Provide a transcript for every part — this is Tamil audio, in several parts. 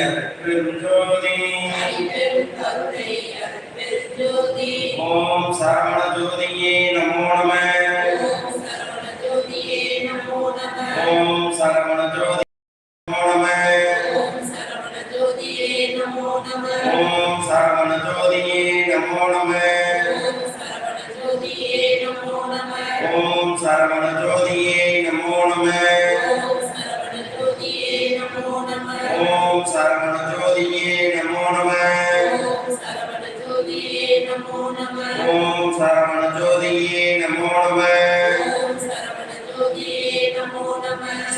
அற்பெருஞ்சோதி ஓம் சரவண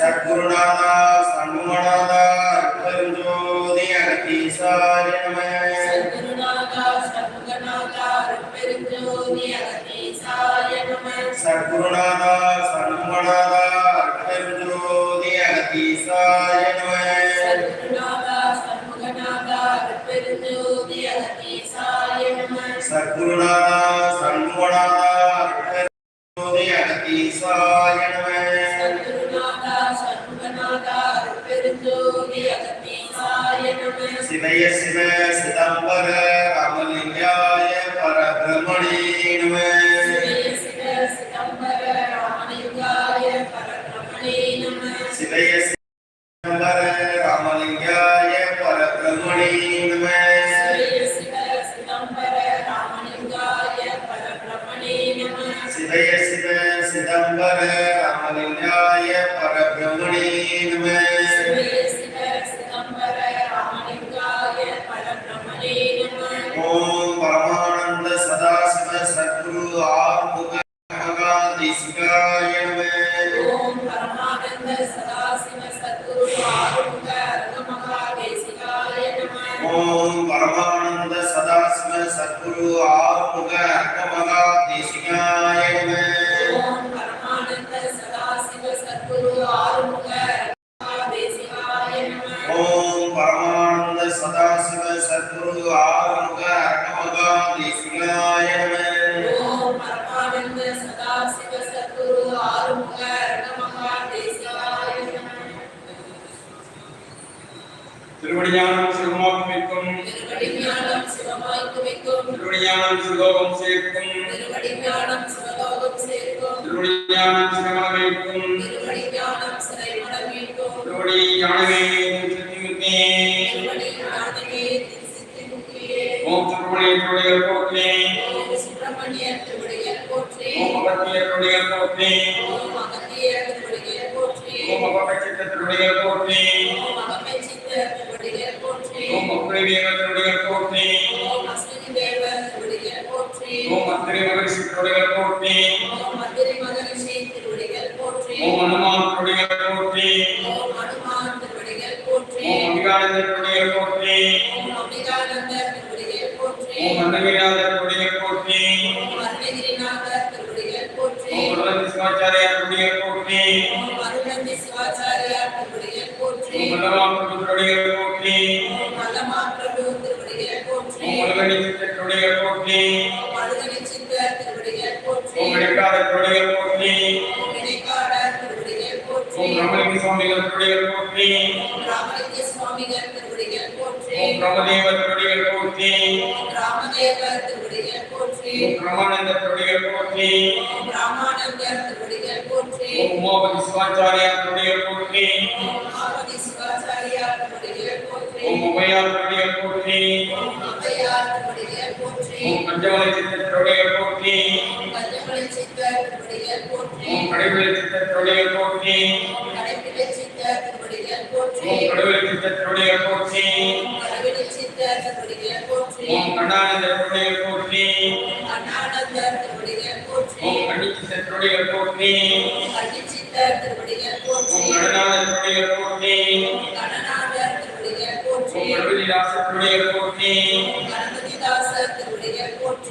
சத்குருநாதா சண்முகநாதா அற்பெருஞ்சோதி அகதீசாய நம. சத்குருநாதா சண்முகநாதா சத்குருநாதா name அகத்தியருடைய போற்றி. ஓம் அகப்பச்சித்தருடைய போற்றி. ஓம் அக்ரேவியர்களுடைய போற்றி. மருகனை திருவடிகள் போற்றி ஓம் இடைக்கால திருவடிகள் போற்றி ஓம் ரமலிங்க சுவாமிகள் திருவடிகள் போற்றி ஓம் ரமதேவர் திருவடிகள் போற்றி ஓம் பிரமானந்த திருவடிகள் போற்றி ஓம் உமாபதி சிவாச்சாரியார் திருவடிகள் போற்றி ஓம் உபயார் திருவடிகள் போற்றி உன் பஞ்சமலை சித்த தொழிலை போற்றி உன் கடவுளை சித்த தொழிலை போற்றி உன் கடவுளை சித்த தொழிலை போற்றி உன் கடானந்த தொழிலை போற்றி உன் கணிச்சித்த தொழிலை போற்றி உன் கடனான தொழிலை போற்றி உன் கடவுளிதாச தொழிலை போற்றி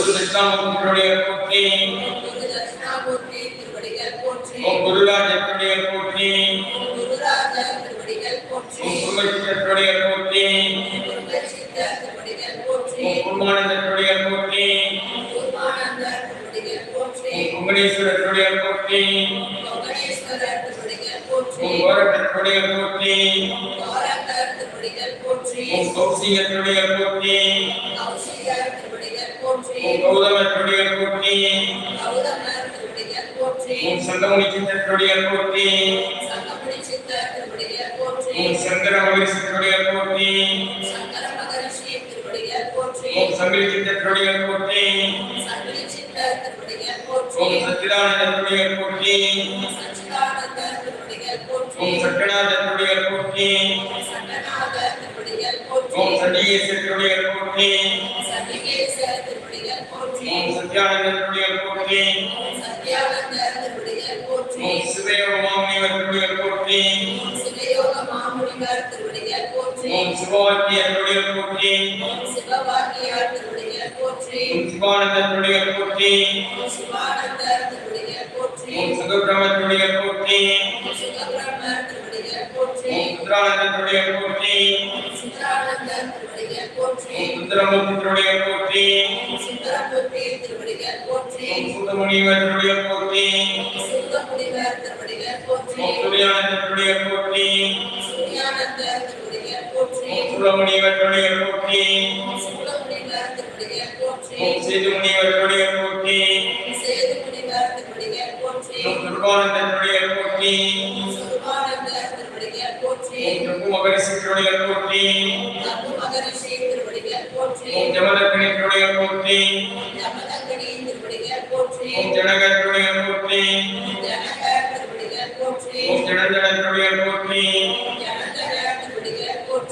திரு தட்சிணாமூர்த்தியுடைய போற்றி ஓம் குருராஜனுடைய போற்றி ஓம் குருமசித்தருடைய போற்றி ஓம் குருமானந்தருடைய போற்றி ஓம் குமணேஸ்வரருடைய போற்றி ஓம் கோரட்டருடைய போற்றி ஓம் கௌசிகருடைய போற்றி ஓம் சங்கிலி சித்த திருடிகள் போற்றி ஓம் சத்திரானந்த திருடிகள் போற்றி ஓம் சுந்தரானந்தனுடைய போற்றி. சுந்தரமுத்தினுடைய போற்றி. சுந்தமுனிவருடைய போற்றி. சூரியானந்தனுடைய போற்றி. சூரமுனிவருடைய போற்றி. பெயர் போற்றி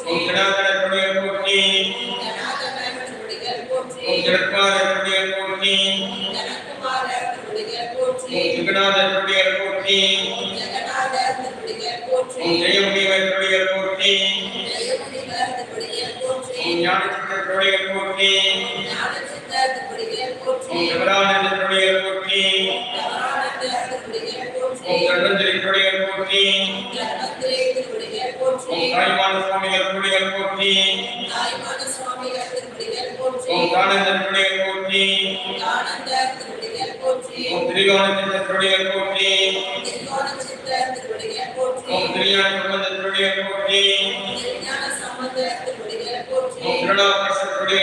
உன் கிடாதன பெயர் போற்றி உன் கிடக்காத பெயர் போற்றி ஓங்கானந்தருடைய போற்றி. ஓம் திரிகோணத்தினுடைய போற்றி. ஓம் திரியான பிரபந்தத்தினுடைய போற்றி. ஓம் திருநாபரசத்தினுடைய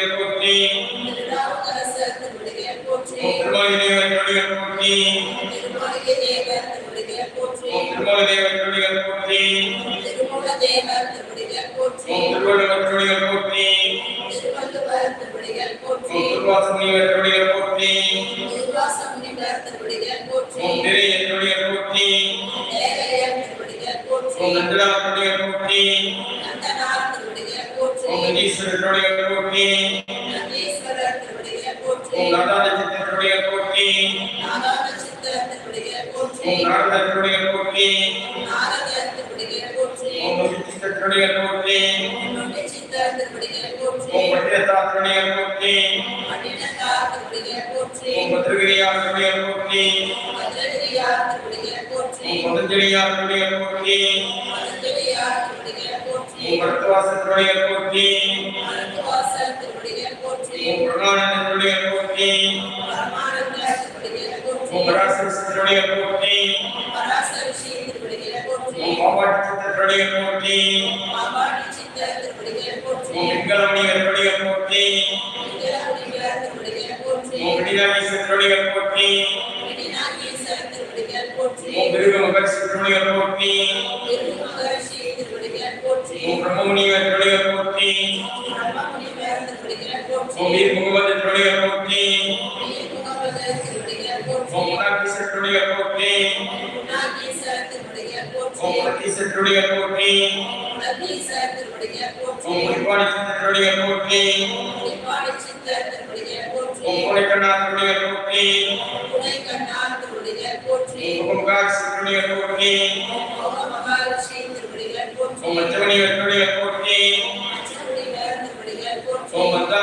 ஈஸ்வரனுடைய போற்றி உன் நாதாரத்தினுடைய போற்றி உன் நாரதத்தினுடைய போற்றி உன் நொடிச்சித்தத்தினுடைய போற்றி உன் பட்டினத்தாத்தினுடைய போற்றி உன் பத்திரகிரியாருடைய போற்றி உன் போற்றி. சித்தருடைய போற்றி. போற்றி. போற்றி போற்றி. துணை கண்டான் திருவடிகள் போற்றி. ஓமகார் சிவனுடைய போற்றி. ஓமகார் ஸ்ரீ திருவடிகள் போற்றி. ஓமச்சவனிய திருவடிகள் போற்றி. ஓமச்சவனிய திருவடிகள் போற்றி. ஓமத்தா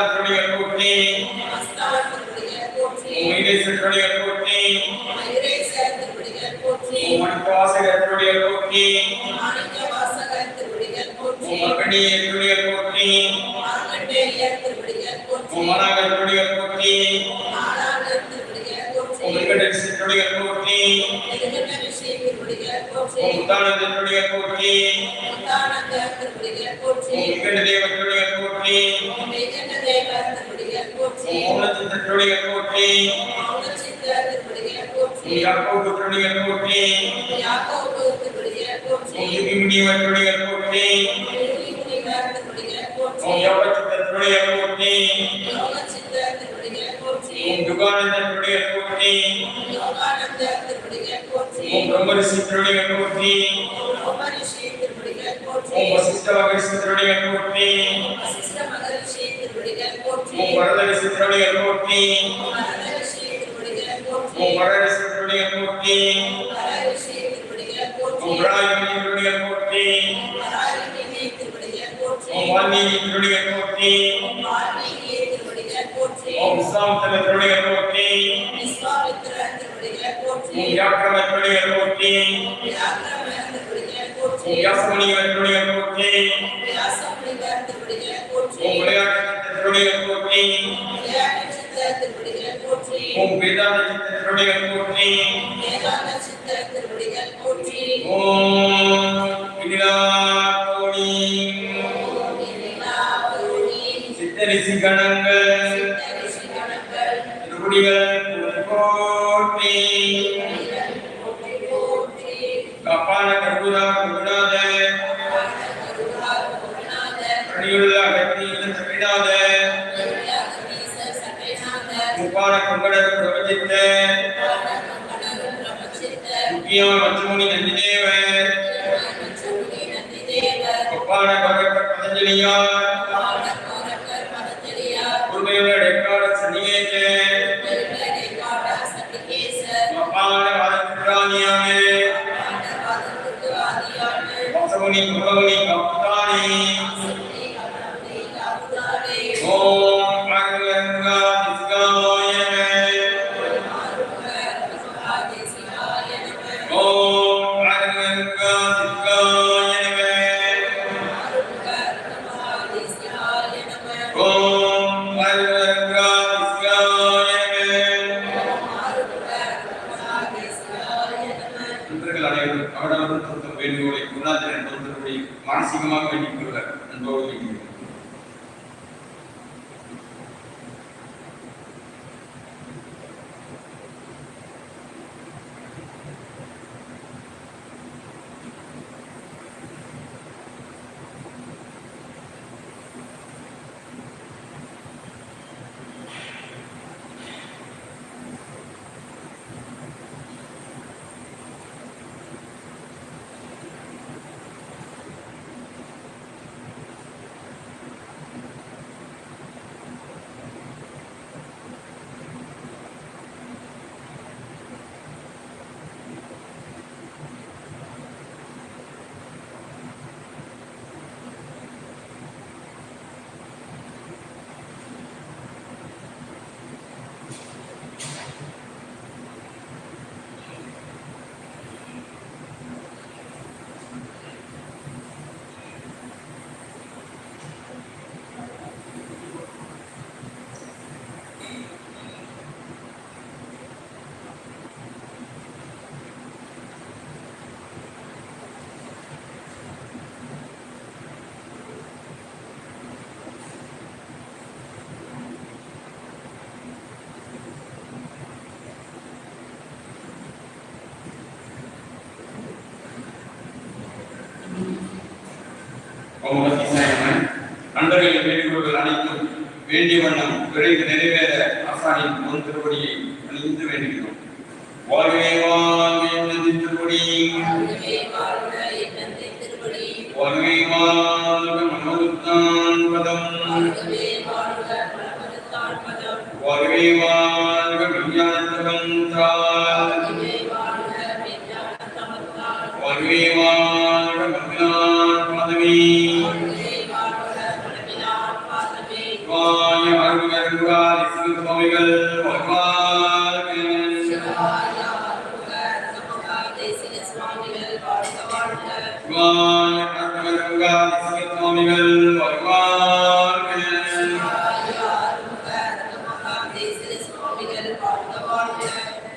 திருமுடிகள் போற்றி. தேவர்களுடன் போற்றி. திருமுடிகள் போற்றி. திருமுடிகள் போற்றி. திருமுடிகள் போற்றி. திருமுடிகள் போற்றி. திருமுடிகள் போற்றி. திருமுடிகள் போற்றி. திருமுடிகள் போற்றி. ஓம் யுகானந்தனுடைய போற்றி. ஓம் பிரம்மரிஷி திருடைய போற்றி. ஓம் பிரம்மரிஷி ஓம் வசிஷ்ட மகரிஷத்தினுடைய போற்றி ஓம் வரதரிசத்தினுடைய போற்றி ஓம் வரதரிசத்தினுடைய போற்றி ஓம் ராயனுடைய போற்றி ஓம் வால்மீகியினுடைய போற்றி ஓம் விஸ்வாமித்திரத்தினுடைய போற்றி ஓம் வியாக்கிரமத்தினுடைய போற்றி சித்தரிசி கணங்கள். திருப்படிகள் கோட்டி கபால கர்பூரா மங்களம் பிரபஜித்த முக்கிய மச்சமுனி நந்திதேவர். ஒப்பான பகவத் பதஞ்சலியார். முகத்தி சாயமன் நண்பர்கள் வேண்டுகோள்கள் அனைத்தும் வேண்டிய வண்ணம் விரைந்து நிறைவேற ஆசானின் முன்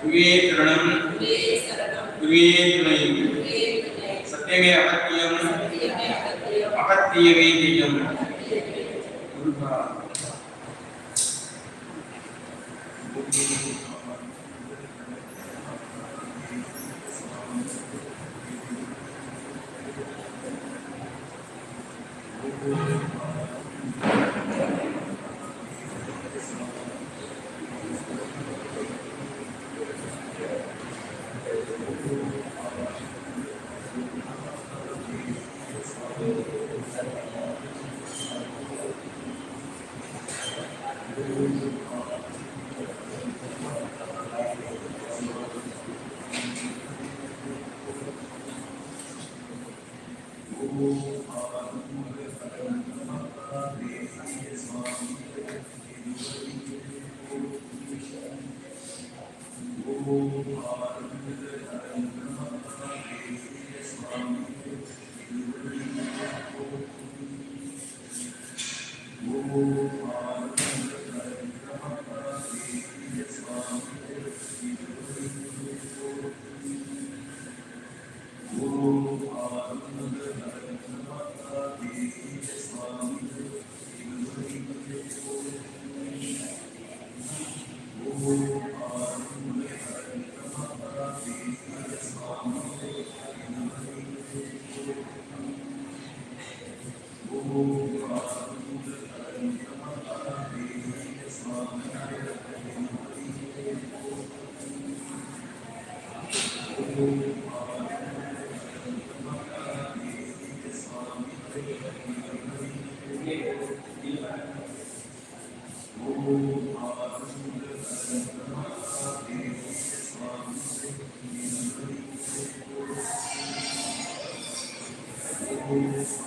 குருவே சரணம். குருவே துணை சத்தியமே அகத்தியம். அகத்தியமே தெய்யம் குருபா. Amen.